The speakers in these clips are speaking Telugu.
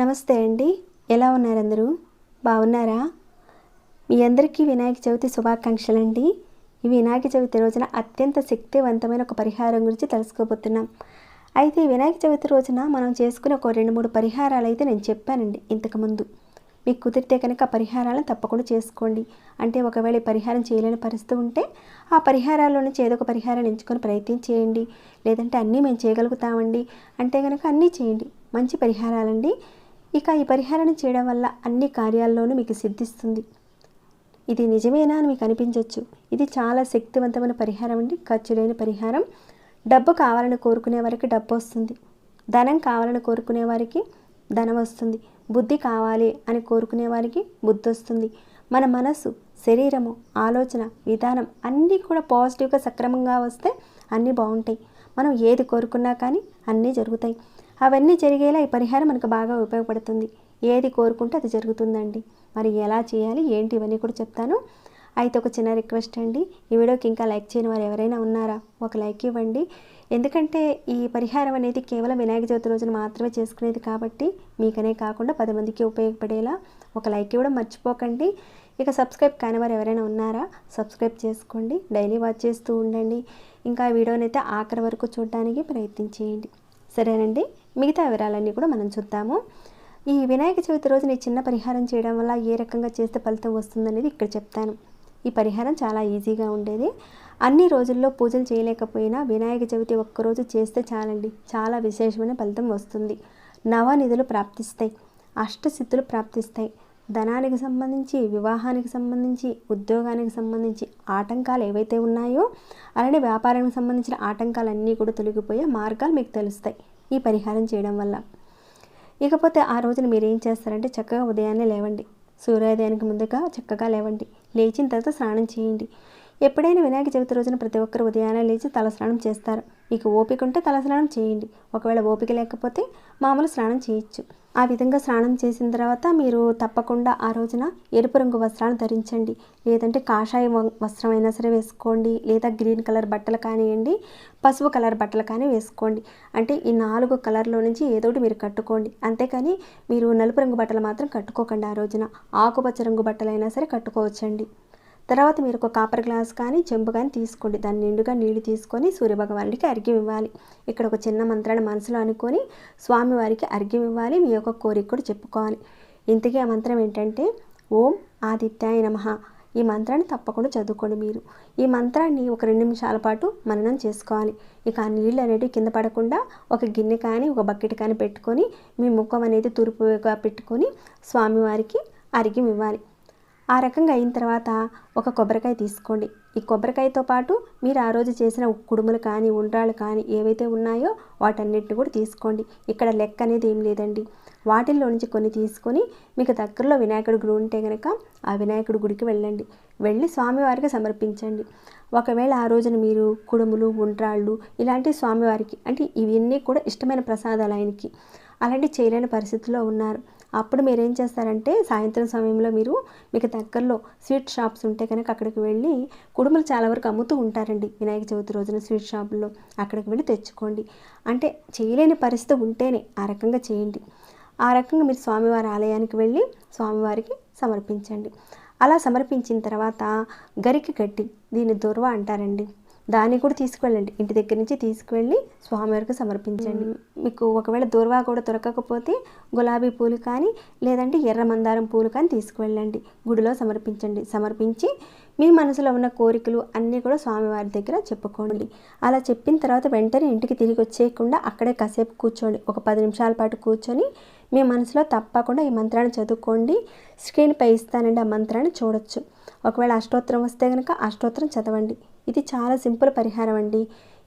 నమస్తే అండి. ఎలా ఉన్నారు అందరూ బాగున్నారా? మీ అందరికీ వినాయక చవితి శుభాకాంక్షలు అండి ఈ వినాయక చవితి రోజున అత్యంత శక్తివంతమైన ఒక పరిహారం గురించి తెలుసుకోబోతున్నాం. అయితే వినాయక చవితి రోజున మనం చేసుకునే ఒక రెండు మూడు పరిహారాలు అయితే నేను చెప్పానండి ఇంతకుముందు. మీకు కుదిరితే కనుక పరిహారాలను తప్పకుండా చేసుకోండి. అంటే ఒకవేళ పరిహారం చేయలేని పరిస్థితి ఉంటే ఆ పరిహారాల్లో నుంచి ఏదో ఒక పరిహారాన్ని ఎంచుకొని ప్రయత్నం చేయండి. లేదంటే అన్నీ మేము చేయగలుగుతామండి. అంటే కనుక అన్నీ చేయండి. మంచి పరిహారాలండి. ఇక ఈ పరిహారాన్ని చేయడం వల్ల అన్ని కార్యాల్లోనూ మీకు సిద్ధిస్తుంది. ఇది నిజమేనా అని మీకు అనిపించవచ్చు ఇది చాలా శక్తివంతమైన పరిహారం అండి. ఖర్చు లేని పరిహారం. డబ్బు కావాలని కోరుకునే వారికి డబ్బు వస్తుంది. ధనం కావాలని కోరుకునే వారికి ధనం వస్తుంది. బుద్ధి కావాలి అని కోరుకునే వారికి బుద్ధి వస్తుంది. మన మనసు శరీరము ఆలోచన విధానం అన్నీ కూడా పాజిటివ్గా సక్రమంగా వస్తే అన్నీ బాగుంటాయి. మనం ఏది కోరుకున్నా కానీ అన్నీ జరుగుతాయి. అవన్నీ జరిగేలా ఈ పరిహారం మనకు బాగా ఉపయోగపడుతుంది. ఏది కోరుకుంటే అది జరుగుతుందండి. మరి ఎలా చేయాలి ఏంటి ఇవన్నీ కూడా చెప్తాను. అయితే ఒక చిన్న రిక్వెస్ట్ అండి. ఈ వీడియోకి ఇంకా లైక్ చేయని వారు ఎవరైనా ఉన్నారా? ఒక లైక్ ఇవ్వండి. ఎందుకంటే ఈ పరిహారం అనేది కేవలం వినాయక చవితి రోజున మాత్రమే చేసుకునేది కాబట్టి మీకనే కాకుండా పది మందికి ఉపయోగపడేలా ఒక లైక్ ఇవ్వడం మర్చిపోకండి. ఇక సబ్స్క్రైబ్ కాని వారు ఎవరైనా ఉన్నారా? సబ్స్క్రైబ్ చేసుకోండి. డైలీ వాచ్ చేస్తూ ఉండండి. ఇంకా వీడియోనైతే ఆఖరి వరకు చూడడానికి ప్రయత్నించేయండి సరేనండి? మిగతా వివరాలన్నీ కూడా మనం చూద్దాము. ఈ వినాయక చవితి రోజున ఈ చిన్న పరిహారం చేయడం వల్ల ఏ రకంగా చేస్తే ఫలితం వస్తుందనేది ఇక్కడ చెప్తాను. ఈ పరిహారం చాలా ఈజీగా ఉండేది. అన్ని రోజుల్లో పూజలు చేయలేకపోయినా వినాయక చవితి ఒక్కరోజు చేస్తే చాలండి. చాలా విశేషమైన ఫలితం వస్తుంది. నవనిధులు ప్రాప్తిస్తాయి. అష్టసిద్ధులు ప్రాప్తిస్తాయి. ధనానికి సంబంధించి వివాహానికి సంబంధించి ఉద్యోగానికి సంబంధించి ఆటంకాలు ఏవైతే ఉన్నాయో అలానే వ్యాపారానికి సంబంధించిన ఆటంకాలన్నీ కూడా తొలగిపోయే మార్గాలు మీకు తెలుస్తాయి. ఈ పరిహారం చేయడం వల్ల. ఇకపోతే ఆ రోజున మీరు ఏం చేస్తారంటే చక్కగా ఉదయాన్నే లేవండి. సూర్యోదయానికి ముందుగా చక్కగా లేవండి. లేచిన తర్వాత స్నానం చేయండి. ఎప్పుడైనా వినాయక చవితి రోజున ప్రతి ఒక్కరు ఉదయాన్నే లేచి తలస్నానం చేస్తారు. మీకు ఓపిక ఉంటే తలస్నానం చేయండి. ఒకవేళ ఓపిక లేకపోతే మామూలు స్నానం చేయొచ్చు. ఆ విధంగా స్నానం చేసిన తర్వాత మీరు తప్పకుండా ఆ రోజున ఎరుపు రంగు వస్త్రాలు ధరించండి. లేదంటే కాషాయ వస్త్రం అయినా సరే వేసుకోండి. లేదా గ్రీన్ కలర్ బట్టలు కానివ్వండి పసుపు కలర్ బట్టలు కానీ వేసుకోండి. అంటే ఈ నాలుగు కలర్లో నుంచి ఏదోటి మీరు కట్టుకోండి. అంతేకాని మీరు నలుపు రంగు బట్టలు మాత్రం కట్టుకోకండి ఆ రోజున. ఆకుపచ్చ రంగు బట్టలు అయినా సరే కట్టుకోవచ్చండి. తర్వాత మీరు ఒక కాపర్ గ్లాస్ కానీ చెంబు కానీ తీసుకోండి. దాన్ని నిండుగా నీళ్ళు తీసుకొని సూర్యభగవానుడికి అర్ఘ్యం ఇవ్వాలి ఇక్కడ ఒక చిన్న మంత్రాన్ని మనసులో అనుకొని స్వామివారికి అర్ఘ్యం ఇవ్వాలి మీ యొక్క కోరిక కూడా చెప్పుకోవాలి. ఇంతకీ ఆ మంత్రం ఏంటంటే ఓం ఆదిత్యాయ నమ. ఈ మంత్రాన్ని తప్పకుండా చదువుకోండి మీరు. ఈ మంత్రాన్ని ఒక రెండు నిమిషాల పాటు మననం చేసుకోవాలి. ఇక ఆ నీళ్ళు అనేవి కింద పడకుండా ఒక గిన్నె కానీ ఒక బకెట్ కానీ పెట్టుకొని మీ ముఖం అనేది తూర్పుగా పెట్టుకొని స్వామివారికి అర్ఘ్యం ఇవ్వాలి ఆ రకంగా అయిన తర్వాత ఒక కొబ్బరికాయ తీసుకోండి. ఈ కొబ్బరికాయతో పాటు మీరు ఆ రోజు చేసిన కుడుములు కానీ ఉండ్రాలు కానీ ఏవైతే ఉన్నాయో వాటన్నిటిని కూడా తీసుకోండి. ఇక్కడ లెక్క అనేది ఏం లేదండి. వాటిల్లో నుంచి కొన్ని తీసుకొని మీకు దగ్గరలో వినాయకుడి గుడి ఉంటే కనుక ఆ వినాయకుడి గుడికి వెళ్ళండి. వెళ్ళి స్వామివారికి సమర్పించండి. ఒకవేళ ఆ రోజున మీరు కుడుములు ఉండ్రాళ్ళు ఇలాంటి స్వామివారికి అంటే ఇవన్నీ కూడా ఇష్టమైన ప్రసాదాలు ఆయనకి. అలాంటి చేయలేని పరిస్థితిలో ఉన్నారు. అప్పుడు మీరు ఏం చేస్తారంటే సాయంత్రం సమయంలో మీరు మీకు దగ్గరలో స్వీట్ షాప్స్ ఉంటే కనుక అక్కడికి వెళ్ళి కుడుములు చాలా వరకు అమ్ముతూ ఉంటారండి. వినాయక చవితి రోజున స్వీట్ షాపుల్లో అక్కడికి వెళ్ళి తెచ్చుకోండి. అంటే చేయలేని పరిస్థితి ఉంటేనే ఆ రకంగా చేయండి. ఆ రకంగా మీరు స్వామివారి ఆలయానికి వెళ్ళి స్వామివారికి సమర్పించండి. అలా సమర్పించిన తర్వాత గరికి గడ్డి దీన్ని దొర్వ అంటారండి. దాన్ని కూడా తీసుకువెళ్ళండి. ఇంటి దగ్గర నుంచి తీసుకువెళ్ళి స్వామివారికి సమర్పించండి. మీకు ఒకవేళ దూర్వా కూడా దొరకకపోతే గులాబీ పూలు కానీ లేదంటే ఎర్ర మందారం పూలు కానీ తీసుకువెళ్ళండి. గుడిలో సమర్పించండి. సమర్పించి మీ మనసులో ఉన్న కోరికలు అన్నీ కూడా స్వామివారి దగ్గర చెప్పుకోండి. అలా చెప్పిన తర్వాత వెంటనే ఇంటికి తిరిగి వచ్చేయకుండా అక్కడే కాసేపు కూర్చోండి. ఒక పది నిమిషాల పాటు కూర్చొని మీ మనసులో తప్పకుండా ఈ మంత్రాన్ని చదువుకోండి. స్క్రీన్ పై ఇస్తానండి ఆ మంత్రాన్ని చూడొచ్చు. ఒకవేళ అష్టోత్తరం వస్తే కనుక అష్టోత్తరం చదవండి. ఇది చాలా సింపుల్ పరిహారం అండి.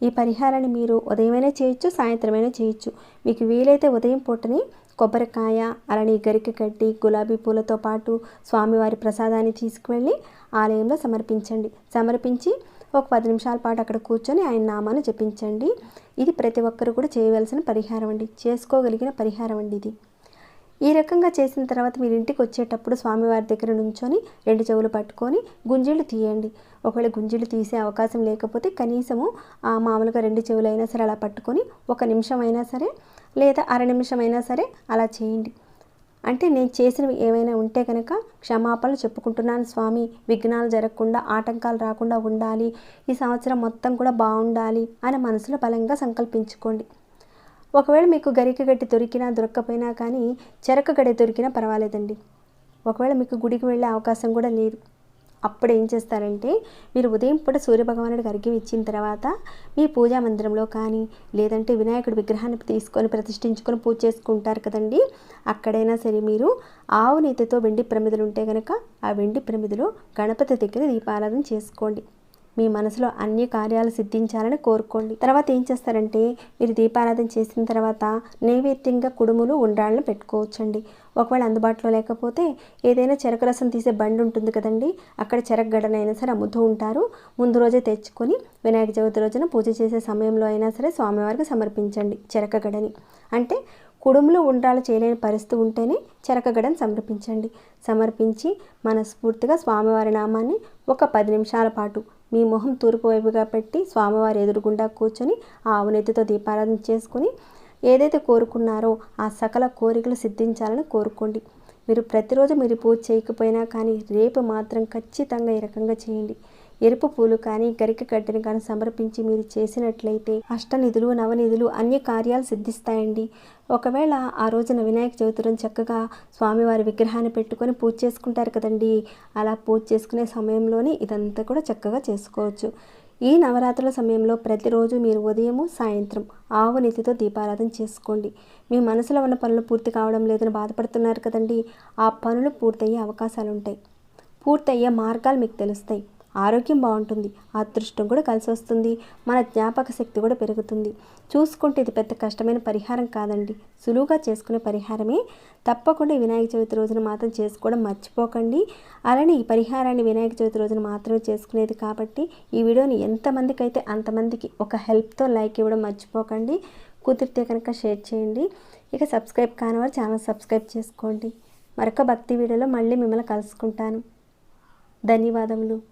ఈ పరిహారాన్ని మీరు ఉదయమైనా చేయొచ్చు సాయంత్రమైనా చేయొచ్చు. మీకు వీలైతే ఉదయం పూటని కొబ్బరికాయ అలానే గరిక కట్టి గులాబీ పూలతో పాటు స్వామివారి ప్రసాదాన్ని తీసుకువెళ్ళి ఆలయంలో సమర్పించండి. సమర్పించి ఒక పది నిమిషాల పాటు అక్కడ కూర్చొని ఆయన నామాన్ని జపించండి. ఇది ప్రతి ఒక్కరు కూడా చేయవలసిన పరిహారం అండి. చేసుకోగలిగిన పరిహారం అండి ఇది. ఈ రకంగా చేసిన తర్వాత మీరు ఇంటికి వచ్చేటప్పుడు స్వామివారి దగ్గర నుంచొని రెండు చెవులు పట్టుకొని గుంజీలు తీయండి. ఒకవేళ గుంజీలు తీసే అవకాశం లేకపోతే కనీసము ఆ మామూలుగా రెండు చెవులు అయినా సరే అలా పట్టుకొని ఒక నిమిషం అయినా సరే లేదా అర నిమిషం అయినా సరే అలా చేయండి. అంటే నేను చేసినవి ఏమైనా ఉంటే కనుక క్షమాపణలు చెప్పుకుంటున్నాను స్వామి. విఘ్నాలు జరగకుండా ఆటంకాలు రాకుండా ఉండాలి. ఈ సంవత్సరం మొత్తం కూడా బాగుండాలి అని మనసులో బలంగా సంకల్పించుకోండి. ఒకవేళ మీకు గరిక గడ్డి దొరికినా దొరక్కపోయినా కానీ చెరక గడ్డి దొరికినా పర్వాలేదండి. ఒకవేళ మీకు గుడికి వెళ్ళే అవకాశం కూడా లేదు. అప్పుడు ఏం చేస్తారంటే మీరు ఉదయం పూట సూర్యభగవానుడికి అర్ఘ్యం ఇచ్చిన తర్వాత మీ పూజా మందిరంలో కానీ లేదంటే వినాయకుడి విగ్రహాన్ని తీసుకొని ప్రతిష్ఠించుకొని పూజ చేసుకుంటారు కదండి. అక్కడైనా సరే మీరు ఆవు నీతితో వెండి ప్రమిదలు ఉంటే కనుక ఆ వెండి ప్రమిదలో గణపతి దగ్గర దీపారాధన చేసుకోండి. మీ మనసులో అన్ని కార్యాలు సిద్ధించాలని కోరుకోండి. తర్వాత ఏం చేస్తారంటే మీరు దీపారాధన చేసిన తర్వాత నైవేద్యంగా కుడుములు ఉండ్రాళ్ళను పెట్టుకోవచ్చండి. ఒకవేళ అందుబాటులో లేకపోతే ఏదైనా చెరకు రసం తీసే బండి ఉంటుంది కదండి అక్కడ చెరకు గడనైనా సరే అమ్ముతూ ఉంటారు. ముందు రోజే తెచ్చుకొని వినాయక చవితి రోజున పూజ చేసే సమయంలో అయినా సరే స్వామివారికి సమర్పించండి చెరకగడని. అంటే కుడుములు ఉండ్రాలు చేయలేని పరిస్థితి ఉంటేనే చెరకగడని సమర్పించండి. సమర్పించి మనస్ఫూర్తిగా స్వామివారి నామాన్ని ఒక పది నిమిషాల పాటు మీ మొహం తూర్పు వైపుగా పెట్టి స్వామివారి ఎదురుగుండా కూర్చొని ఆ ఆవునెత్తితో దీపారాధన చేసుకుని ఏదైతే కోరుకున్నారో ఆ సకల కోరికలు సిద్ధించాలని కోరుకోండి. మీరు ప్రతిరోజు మీరు పూజ చేయకపోయినా కానీ రేపు మాత్రం ఖచ్చితంగా ఈ రకంగా చేయండి. ఎరుపు పూలు కానీ గరిక గడ్డని కానీ సమర్పించి మీరు చేసినట్లయితే అష్టనిధులు నవనిధులు అన్ని కార్యాలు సిద్ధిస్తాయండి. ఒకవేళ ఆ రోజున వినాయక చవితులను చక్కగా స్వామివారి విగ్రహాన్ని పెట్టుకొని పూజ చేసుకుంటారు కదండి. అలా పూజ చేసుకునే సమయంలోనే ఇదంతా కూడా చక్కగా చేసుకోవచ్చు. ఈ నవరాత్రుల సమయంలో ప్రతిరోజు మీరు ఉదయము సాయంత్రం ఆవు నిధితో దీపారాధన చేసుకోండి. మీ మనసులో ఉన్న పనులు పూర్తి కావడం లేదని బాధపడుతున్నారు కదండి. ఆ పనులు పూర్తయ్యే అవకాశాలు ఉంటాయి పూర్తయ్యే మార్గాలు మీకు తెలుస్తాయి. ఆరోగ్యం బాగుంటుంది అదృష్టం కూడా కలిసి వస్తుంది మన జ్ఞాపక శక్తి కూడా పెరుగుతుంది. చూసుకుంటే ఇది పెద్ద కష్టమైన పరిహారం కాదండి. సులువుగా చేసుకునే పరిహారమే. తప్పకుండా వినాయక చవితి రోజున మాత్రం చేసుకోవడం మర్చిపోకండి. అలానే ఈ పరిహారాన్ని వినాయక చవితి రోజున మాత్రమే చేసుకునేది కాబట్టి ఈ వీడియోని ఎంతమందికి అయితే అంతమందికి ఒక హెల్ప్తో లైక్ ఇవ్వడం మర్చిపోకండి. కుదిరితే కనుక షేర్ చేయండి. ఇక సబ్స్క్రైబ్ కాని వారు ఛానల్ సబ్స్క్రైబ్ చేసుకోండి. మరొక భక్తి వీడియోలో మళ్ళీ మిమ్మల్ని కలుసుకుంటాను. ధన్యవాదములు.